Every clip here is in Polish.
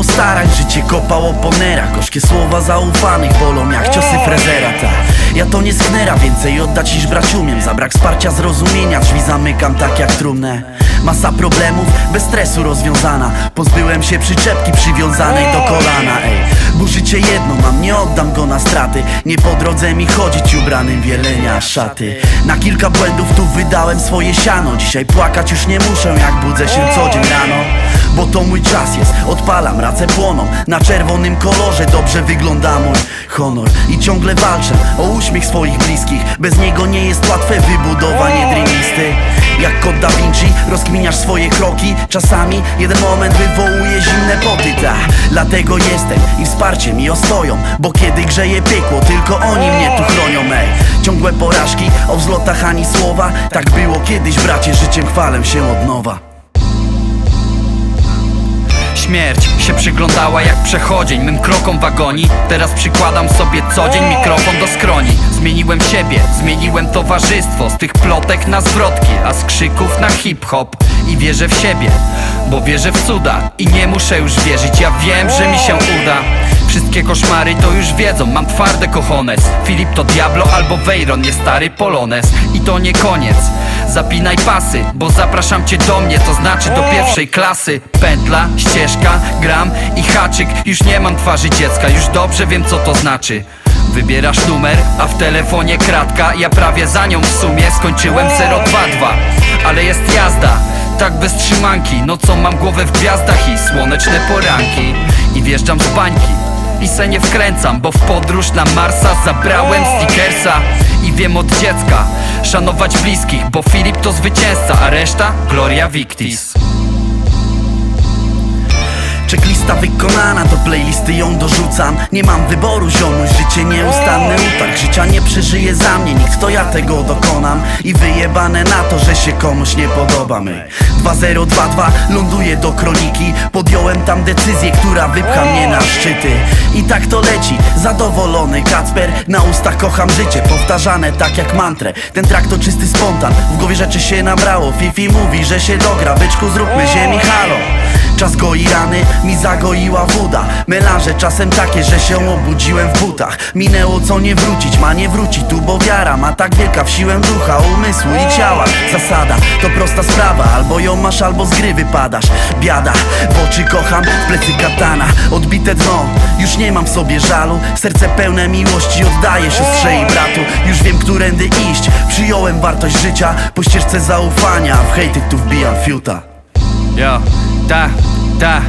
mimo starań. Życie kopało po nerach Gorzkie słowa zaufanych bolą jak ciosy frezera. Ta. Ja to nie sknera, więcej oddać niż brać umiem. Za brak wsparcia, zrozumienia Drzwi zamykam tak jak trumnę. Masa problemów, bez stresu rozwiązana. Pozbyłem się przyczepki przywiązanej do kolana Ej, bo życie jedno mam, nie oddam go na straty. Nie po drodze mi chodzić ubranym w jelenia szaty. Na kilka błędów tu wydałem swoje siano. Dzisiaj płakać już nie muszę jak budzę się co dzień rano Bo to mój czas jest, odpalam, race płoną Na czerwonym kolorze dobrze wygląda mój honor. I ciągle walczę o uśmiech swoich bliskich. Bez niego nie jest łatwe wybudowanie dreamisty. Jak kod Da Vinci rozkminiasz swoje kroki. Czasami jeden moment wywołuje zimne poty. Ta. Dlatego jestem i wsparcie mi ostoją Bo kiedy grzeje piekło, tylko oni mnie tu chronią. Ej. Ciągłe porażki, o wzlotach ani słowa. Tak było kiedyś bracie, życiem chwalę się od nowa Śmierć się przyglądała jak przechodzień. Mym krokom wagoni Teraz przykładam sobie co dzień mikrofon do skroni. Zmieniłem siebie, zmieniłem towarzystwo Z tych plotek na zwrotki, a z krzyków na hip-hop. I wierzę w siebie, bo wierzę w cuda. I nie muszę już wierzyć, ja wiem, że mi się uda. Wszystkie koszmary to już wiedzą, mam twarde kochones Filip to Diablo albo Veyron, nie stary Polones. I to nie koniec, zapinaj pasy Bo zapraszam cię do mnie, to znaczy do pierwszej klasy. Pętla, ścieżka, gram i haczyk. Już nie mam twarzy dziecka, już dobrze wiem co to znaczy. Wybierasz numer, a w telefonie kratka. Ja prawie za nią w sumie skończyłem 022 Ale jest jazda, tak bez trzymanki. No co mam głowę w gwiazdach i słoneczne poranki. I wjeżdżam z bańki i se nie wkręcam, bo w podróż na Marsa zabrałem stickersa I wiem od dziecka. Szanować bliskich, bo Filip to zwycięzca, a reszta Gloria Victis Checklista wykonana, do playlisty ją dorzucam. Nie mam wyboru ziomuś, życie nieustanny utarg Życia nie przeżyje za mnie, nikt to ja tego dokonam. I wyjebane na to, że się komuś nie podobam ej. 2022 ląduję do kroniki. Podjąłem tam decyzję, która wypcha mnie na szczyty. I tak to leci, zadowolony Kacper. Na ustach kocham życie, powtarzane tak jak mantrę. Ten track to czysty spontan, w głowie rzeczy się nabrało. Fifi mówi, że się dogra, byczku zróbmy ziemi halo Czas goi rany, mi zagoiła woda. Melanże czasem takie, że się obudziłem w butach. Minęło co nie wrócić, ma nie wróci tu bo wiara Ma tak wielka w siłę ducha, umysłu i ciała. Zasada to prosta sprawa, albo ją masz, albo z gry wypadasz. Biada, w oczy kocham, w plecy katana Odbite dno, już nie mam w sobie żalu Serce pełne miłości oddaję siostrze i bratu. Już wiem, którędy iść, przyjąłem wartość życia Po ścieżce zaufania, w hejty tu wbijam fiuta. Ja, ta, ta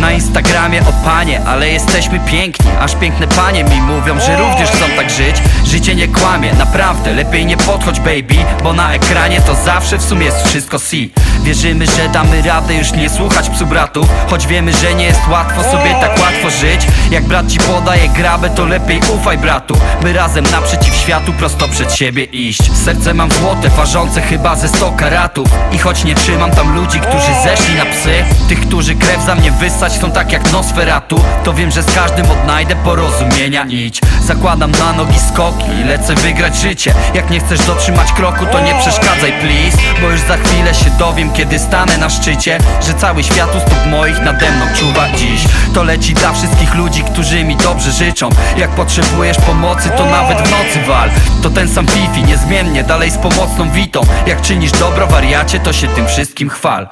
na Instagramie o panie, ale jesteśmy piękni Aż piękne panie mi mówią, że również chcą tak żyć Życie nie kłamie, naprawdę, lepiej nie podchodź baby Bo na ekranie to zawsze w sumie jest wszystko si. Wierzymy, że damy radę już nie słuchać psu bratów Choć wiemy, że nie jest łatwo sobie tak łatwo żyć. Jak brat ci podaje grabę, to lepiej ufaj bratu. My razem naprzeciw światu, prosto przed siebie iść. Serce mam złote, ważące chyba ze 100 karatów. I choć nie trzymam tam ludzi, którzy zeszli na psy Tych, którzy krew za mnie wysać są tak jak Nosferatu To wiem, że z każdym odnajdę porozumienia. Nić Zakładam na nogi skoki i lecę wygrać życie. Jak nie chcesz dotrzymać kroku, to nie przeszkadzaj please. Bo już za chwilę się dowiem, kiedy stanę na szczycie. Że cały świat u stóp moich nade mną czuwa dziś. To leci dla wszystkich ludzi, którzy mi dobrze życzą. Jak potrzebujesz pomocy, to nawet w nocy wal. To ten sam Fifi, niezmiennie, dalej z pomocną witą. Jak czynisz dobro wariacie, to się tym wszystkim chwal